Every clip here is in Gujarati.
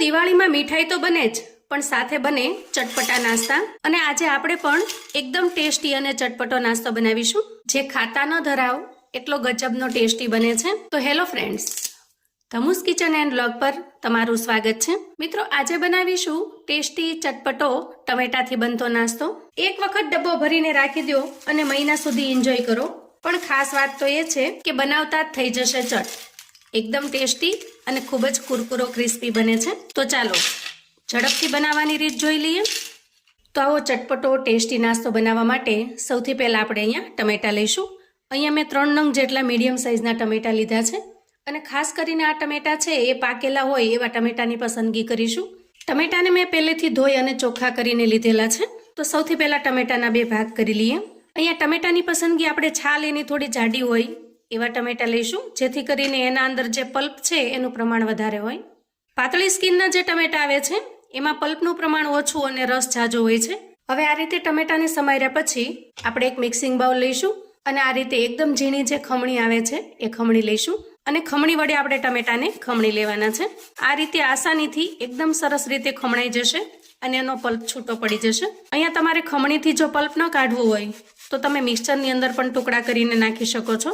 દિવાળીમાં મીઠાઈ તો બને જ, પણ સાથે બને ચટપટા નાસ્તા. અને આજે આપણે પણ એકદમ ટેસ્ટી અને ચટપટો નાસ્તો બનાવીશું. જે ખાતા ન ધરાવ, એટલો ગજબનો ટેસ્ટી બને છે. તો hello friends, Dhamus kitchen and blog પર તમારું સ્વાગત છે. મિત્રો, આજે બનાવીશું ટેસ્ટી ચટપટો ટમેટાથી બનતો નાસ્તો. એક વખત ડબ્બો ભરીને રાખી દો અને મહિના સુધી એન્જોય કરો. પણ ખાસ વાત તો એ છે કે બનાવતા જ થઈ જશે ચટ. એકદમ ટેસ્ટી અને ખૂબ જ કુરકુરો ક્રિસ્પી બને છે. તો ચાલો, ઝડપથી બનાવવાની રીત જોઈ લઈએ. તો આવો ચટપટો, ટેસ્ટી નાસ્તો બનાવવા માટે સૌથી પહેલાં આપણે અહીંયા ટમેટાં લઈશું. અહીંયા મેં ત્રણ નંગ જેટલા મીડિયમ સાઇઝના ટમેટાં લીધા છે. અને ખાસ કરીને આ ટમેટાં છે, એ પાકેલા હોય એવા ટમેટાની પસંદગી કરીશું. ટમેટાને મેં પહેલેથી ધોઈ અને ચોખ્ખા કરીને લીધેલા છે. તો સૌથી પહેલાં ટમેટાના બે ભાગ કરી લઈએ. અહીંયા ટમેટાની પસંદગી આપણે છાલ એની થોડી જાડી હોય એવા ટમેટા લઈશું, જેથી કરીને એના અંદર જે પલ્પ છે એનું પ્રમાણ વધારે હોય. પાતળી સ્કિનના જે ટમેટા આવે છે, એમાં પલ્પનું પ્રમાણ ઓછું અને રસ જાજો હોય છે. હવે આ રીતે ટમેટાને સમાર્યા પછી આપણે એક મિક્સિંગ બાઉલ લઈશું અને આ રીતે એકદમ ઝીણી જે ખમણી આવે છે, એ ખમણી લઈશું અને ખમણી વડે આપણે ટમેટાને ખમણી લેવાના છે. આ રીતે આસાનીથી એકદમ સરસ રીતે ખમણાઈ જશે અને એનો પલ્પ છૂટો પડી જશે. અહીંયા તમારે ખમણીથી જો પલ્પ ન કાઢવું હોય, તો તમે મિક્સરની અંદર પણ ટુકડા કરીને નાખી શકો છો.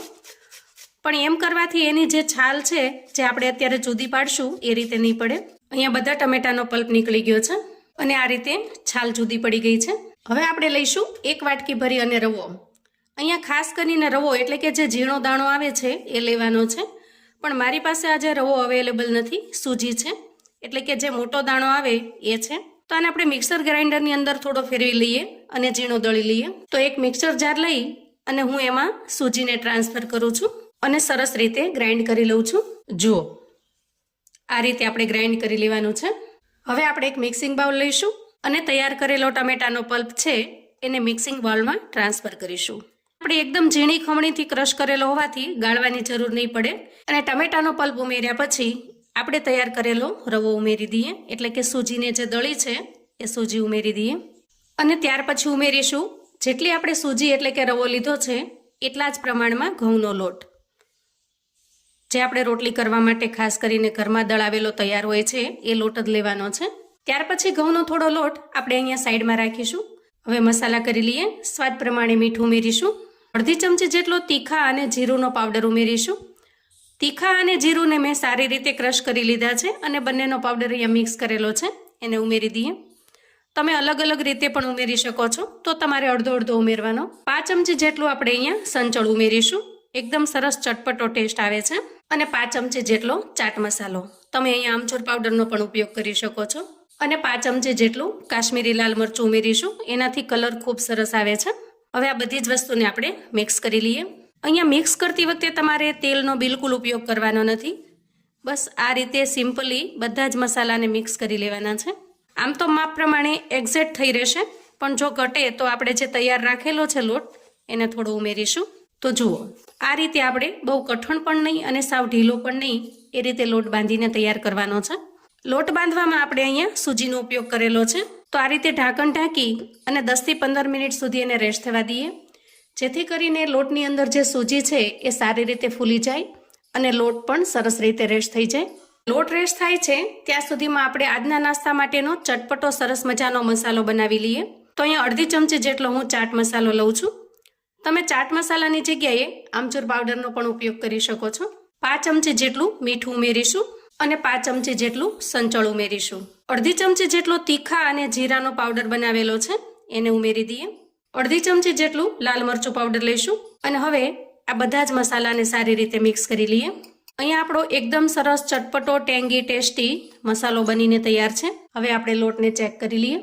પણ એમ કરવાથી એની જે છાલ છે, જે આપણે અત્યારે જુદી પાડશું, એ રીતે નહીં પડે. અહીંયા બધા ટમેટાનો પલ્પ નીકળી ગયો છે અને આ રીતે છાલ જુદી પડી ગઈ છે. હવે આપણે લઈશું એક વાટકી ભરી અને રવો. અહીંયા ખાસ કરીને રવો એટલે કે જે ઝીણો દાણો આવે છે, એ લેવાનો છે. પણ મારી પાસે આજે રવો અવેલેબલ નથી, સૂજી છે. એટલે કે જે મોટો દાણો આવે, એ છે. તો આને આપણે મિક્સર ગ્રાઇન્ડરની અંદર થોડો ફેરવી લઈએ અને ઝીણો દળી લઈએ. તો એક મિક્સર જાર લઈ અને હું એમાં સૂજીને ટ્રાન્સફર કરું છું. અને સરસ રીતે ગ્રાઇન્ડ કરી લઉં છું. જુઓ, આ રીતે આપણે ગ્રાઇન્ડ કરી લેવાનું છે. હવે આપણે એક મિક્સિંગ બાઉલ લઈશું અને તૈયાર કરેલો ટમેટાનો પલ્પ છે, એને મિક્સિંગ બાઉલમાં ટ્રાન્સફર કરીશું. આપણે એકદમ ઝીણી ખમણીથી ક્રશ કરેલો હોવાથી ગાળવાની જરૂર નહીં પડે. અને ટમેટાનો પલ્પ ઉમેર્યા પછી આપણે તૈયાર કરેલો રવો ઉમેરી દઈએ. એટલે કે સૂજીને જે દળી છે, એ સૂજી ઉમેરી દઈએ. અને ત્યાર પછી ઉમેરીશું. જેટલી આપણે સૂજી એટલે કે રવો લીધો છે, એટલા જ પ્રમાણમાં ઘઉંનો લોટ. જે આપણે રોટલી કરવા માટે ખાસ કરીને ઘરમાં દળાવેલો તૈયાર હોય છે, એ લોટ જ લેવાનો છે. ત્યાર પછી ઘઉંનો થોડો લોટ આપણે અહીંયા સાઈડમાં રાખીશું. હવે મસાલા કરી લઈએ. સ્વાદ પ્રમાણે મીઠું ઉમેરીશું. અડધી ચમચી જેટલો તીખા અને જીરુંનો પાવડર ઉમેરીશું. તીખા અને જીરુંને મેં સારી રીતે ક્રશ કરી લીધા છે અને બંનેનો પાવડર અહીંયા મિક્સ કરેલો છે. એને ઉમેરી દઈએ. તમે અલગ અલગ રીતે પણ ઉમેરી શકો છો. તો તમારે અડધો અડધો ઉમેરવાનો. પાંચ ચમચી જેટલું આપણે અહીંયા સંચળ ઉમેરીશું. એકદમ સરસ ચટપટો ટેસ્ટ આવે છે. અને પાંચ ચમચી જેટલો ચાટ મસાલો. તમે અહીંયા આમચૂર પાવડરનો પણ ઉપયોગ કરી શકો છો. અને પાંચ ચમચી જેટલું કાશ્મીરી લાલ મરચું ઉમેરીશું. એનાથી કલર ખૂબ સરસ આવે છે. હવે આ બધી જ વસ્તુને આપણે મિક્સ કરી લઈએ. અહીંયા મિક્સ કરતી વખતે તમારે તેલનો બિલકુલ ઉપયોગ કરવાનો નથી. બસ આ રીતે સિમ્પલી બધા જ મસાલાને મિક્સ કરી લેવાના છે. આમ તો માપ પ્રમાણે એક્ઝેક્ટ થઈ રહેશે. પણ જો ઘટે તો આપણે જે તૈયાર રાખેલો છે લોટ, એને થોડો ઉમેરીશું. તો જુઓ, આ રીતે આપણે બહુ કઠણ પણ નહીં અને સાવ ઢીલો પણ નહીં એ રીતે લોટ બાંધીને તૈયાર કરવાનો છે. લોટ બાંધવામાં આપણે અહીંયા સૂજીનો ઉપયોગ કરેલો છે. તો આ રીતે ઢાંકણ ઢાંકી અને દસથી પંદર મિનિટ સુધી એને રેસ્ટ થવા દઈએ. જેથી કરીને લોટની અંદર જે સૂજી છે એ સારી રીતે ફૂલી જાય અને લોટ પણ સરસ રીતે રેસ્ટ થઈ જાય. લોટ રેસ્ટ થાય છે ત્યાં સુધીમાં આપણે આજના નાસ્તા માટેનો ચટપટો સરસ મજાનો મસાલો બનાવી લઈએ. તો અહીંયા અડધી ચમચી જેટલો હું ચાટ મસાલો લઉં છું. તમે ચાટ મસાલાની જગ્યાએ આમચૂર પાવડરનો પણ ઉપયોગ કરી શકો છો. પાંચ ચમચી જેટલું મીઠું ઉમેરીશું અને પાંચ ચમચી જેટલું સંચળ ઉમેરીશું. અડધી ચમચી જેટલો તીખા અને જીરાનો પાવડર બનાવેલો છે, એને ઉમેરી દઈએ. અડધી ચમચી જેટલું લાલ મરચું પાવડર લઈશું અને હવે આ બધા જ મસાલાને સારી રીતે મિક્સ કરી લઈએ. અહીંયા આપણો એકદમ સરસ ચટપટો, ટેંગી, ટેસ્ટી મસાલો બનીને તૈયાર છે. હવે આપણે લોટને ચેક કરી લઈએ.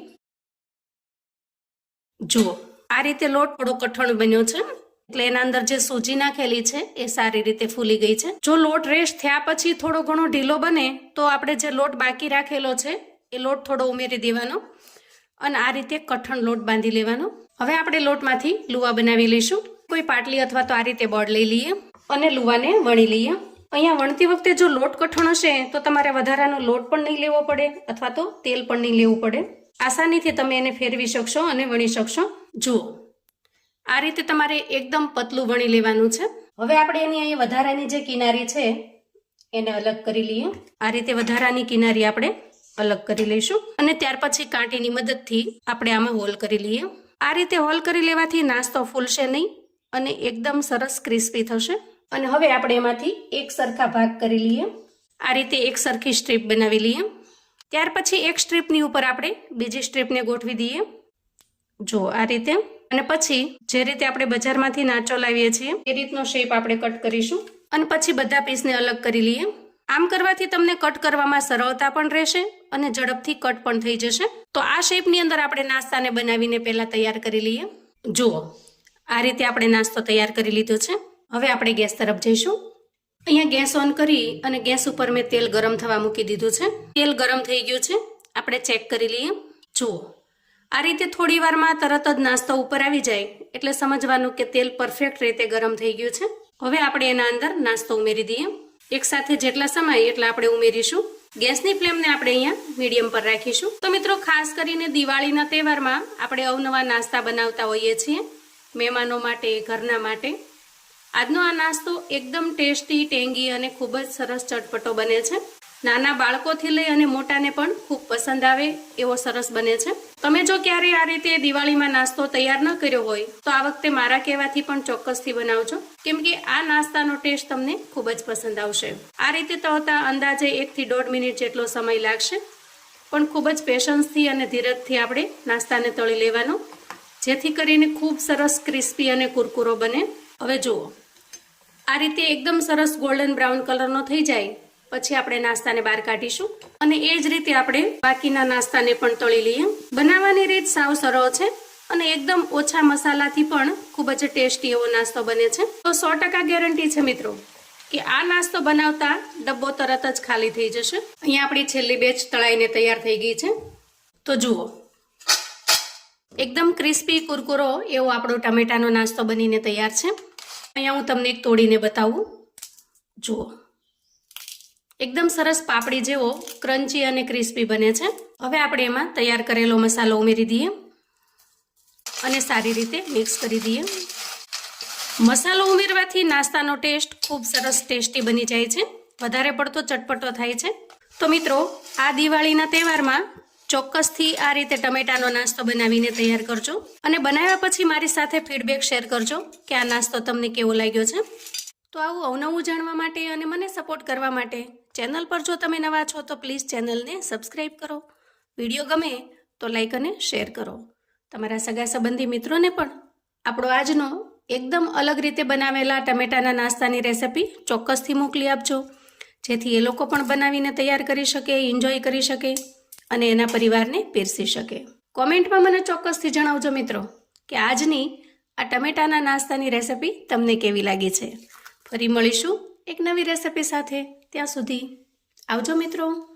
જુઓ. આ રીતે લોટ થોડો કઠણ બન્યો છે. એટલે એના અંદર જે સૂજી નાખેલી છે, એ સારી રીતે ફૂલી ગઈ છે. જો લોટ રેસ્ટ થયા પછી થોડો ઘણો ઢીલો બને, તો આપણે જે લોટ બાકી રાખેલો છે, એ લોટ થોડો ઉમેરી દેવાનો અને આ રીતે કઠણ લોટ બાંધી લેવાનો. હવે આપણે લોટમાંથી લુવા બનાવી લઈશું. કોઈ પાટલી અથવા તો આ રીતે બોર્ડ લઈ લઈએ અને લુવાને વણી લઈએ. અહીંયા વણતી વખતે જો લોટ કઠણ હશે, તો તમારે વધારાનો લોટ પણ નહીં લેવો પડે અથવા તો તેલ પણ નહીં લેવું પડે. આસાનીથી તમે એને ફેરવી શકશો અને વણી શકશો. જુઓ, આ રીતે તમારે એકદમ પતલું વણી લેવાનું છે. હવે આપણે એની અહીં વધારાની જે કિનારી છે, એને અલગ કરી લઈએ. આ રીતે વધારાની કિનારી આપણે અલગ કરી લઈશું અને ત્યાર પછી કાંટીની મદદથી આપણે આમાં હોલ કરી લઈએ. આ રીતે હોલ કરી લેવાથી નાસ્તો ફૂલશે નહીં અને એકદમ સરસ ક્રિસ્પી થશે. અને હવે આપણે એમાંથી એક સરખા ભાગ કરી લઈએ. આ રીતે એક સરખી સ્ટ્રીપ બનાવી લઈએ. ત્યાર પછી એક સ્ટ્રીપની ઉપર આપણે બીજી સ્ટ્રીપને ગોઠવી દઈએ. જો આ રીતે. અને પછી જે રીતે આપણે બજારમાંથી નાચો લાવીએ છીએ, એ રીતનો શેપ આપણે કટ કરીશું. અને પછી બધા પીસને અલગ કરી લઈએ. આમ કરવાથી તમને કટ કરવામાં સરળતા પણ રહેશે અને ઝડપથી કટ પણ થઈ જશે. તો આ શેપની અંદર આપણે નાસ્તાને બનાવીને પહેલાં તૈયાર કરી લઈએ. જુઓ, આ રીતે આપણે નાસ્તો તૈયાર કરી લીધો છે. હવે આપણે ગેસ તરફ જઈશું. અહીંયા ગેસ ઓન કરી અને ગેસ ઉપર મેં તેલ ગરમ થવા મૂકી દીધું છે. તેલ ગરમ થઈ ગયું છે. આપણે ચેક કરી લઈએ. જુઓ. આ રીતે થોડી વારમાં તરત જ નાસ્તો ઉપર આવી જાય એટલે સમજવાનું કે તેલ પરફેક્ટ રીતે ગરમ થઈ ગયું છે. હવે આપણે એના અંદર નાસ્તો ઉમેરી દઈએ. એક સાથે જેટલા સમય એટલા આપણે ઉમેરીશું. ગેસની ફ્લેમને આપણે અહીંયા મીડિયમ પર રાખીશું. તો મિત્રો, ખાસ કરીને દિવાળીના તહેવારમાં આપણે અવનવા નાસ્તા બનાવતા હોઈએ છીએ. મહેમાનો માટે, ઘરના માટે. આજનો આ નાસ્તો એકદમ ટેસ્ટી, ટેંગી અને ખૂબ જ સરસ ચટપટો બને છે. નાના બાળકોથી લઈ અને મોટાને પણ ખૂબ પસંદ આવે એવો સરસ બને છે. તમે જો ક્યારેય આ રીતે દિવાળીમાં નાસ્તો તૈયાર ન કર્યો હોય, તો આ વખતે મારા કહેવાથી પણ ચોક્કસથી બનાવજો. કેમ કે આ નાસ્તાનો ટેસ્ટ તમને ખૂબ જ પસંદ આવશે. આ રીતે તળતા અંદાજે એકથી દોઢ મિનિટ જેટલો સમય લાગશે. પણ ખૂબ જ પેશન્સથી અને ધીરજથી આપણે નાસ્તાને તળી લેવાનો, જેથી કરીને ખૂબ સરસ ક્રિસ્પી અને કુરકુરો બને. હવે જુઓ. આ રીતે એકદમ સરસ ગોલ્ડન બ્રાઉન કલરનો થઈ જાય. પછી આપણે નાસ્તાને બહાર કાઢીશું. અને એ જ રીતે આપણે બાકીના નાસ્તાને પણ તળી લઈએ. બનાવવાની રીત સાવ સરળ છે અને એકદમ ઓછા મસાલાથી પણ ખૂબ જ ટેસ્ટી એવો નાસ્તો બને છે. તો સો ટકા ગેરંટી છે મિત્રો કે આ નાસ્તો બનાવતા ડબ્બો તરત જ ખાલી થઈ જશે. અહીંયા આપણી છેલ્લી બેચ તળાઈને તૈયાર થઈ ગઈ છે. તો જુઓ. એકદમ ક્રિસ્પી કુરકુરો એવો આપણો ટમેટાનો નાસ્તો બનીને તૈયાર છે. અહીંયા હું તમને એક તોડીને બતાવું. જુઓ. એકદમ સરસ પાપડી જેવો ક્રન્ચી અને ક્રિસ્પી બને છે. હવે આપણે એમાં તૈયાર કરેલો મસાલો ઉમેરી દઈએ અને સારી રીતે મિક્સ કરી દઈએ. મસાલો ઉમેરવાથી નાસ્તાનો ટેસ્ટ ખૂબ સરસ ટેસ્ટી બની જાય છે. વધારે પડતો ચટપટો થાય છે. તો મિત્રો, આ દિવાળીના તહેવારમાં ચોક્કસથી આ રીતે ટમેટાનો નાસ્તો બનાવીને તૈયાર કરજો. અને બનાવ્યા પછી મારી સાથે ફીડબેક શેર કરજો કે આ નાસ્તો તમને કેવો લાગ્યો છે. તો આવું અવનવું જાણવા માટે અને મને સપોર્ટ કરવા માટે ચેનલ પર જો તમે નવા છો તો પ્લીઝ ચેનલને સબસ્ક્રાઈબ કરો. વીડિયો ગમે તો લાઈક અને શેર કરો. તમારા સગા સંબંધી મિત્રોને પણ આપણો આજનો એકદમ અલગ રીતે બનાવેલા ટમેટાના નાસ્તાની રેસિપી ચોક્કસથી મોકલી આપજો. જેથી એ લોકો પણ બનાવીને તૈયાર કરી શકે એન્જોય કરી શકે. અને એના પરિવારને પીરસી શકે. કોમેન્ટમાં મને ચોક્કસથી જણાવજો મિત્રો કે આજની આ ટમેટાના નાસ્તાની રેસિપી તમને કેવી લાગી છે. ફરી મળીશું એક નવી રેસિપી સાથે. ત્યાં સુધી આવજો મિત્રો.